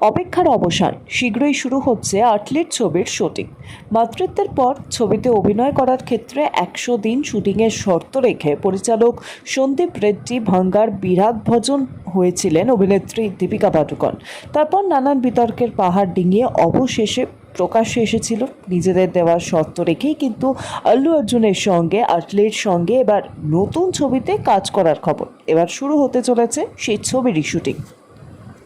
অপেক্ষার অবসান। শীঘ্রই শুরু হচ্ছে আটলিট ছবির শুটিং। মাতৃত্বের পর ছবিতে অভিনয় করার ক্ষেত্রে একশো দিন শুটিংয়ের শর্ত রেখে পরিচালক সন্দীপ রেড্ডি, ভাঙ্গার বিরাট ভজন হয়েছিলেন অভিনেত্রী দীপিকা পাডুকন। তারপর নানান বিতর্কের পাহাড় ডিঙিয়ে অবশেষে প্রকাশ্যে এসেছিল। নিজেদের দেওয়ার শর্ত রেখেই কিন্তু আল্লু অর্জুনের সঙ্গে আটলির সঙ্গে এবার নতুন ছবিতে কাজ করার খবর। এবার শুরু হতে চলেছে সেই ছবিরই shooting.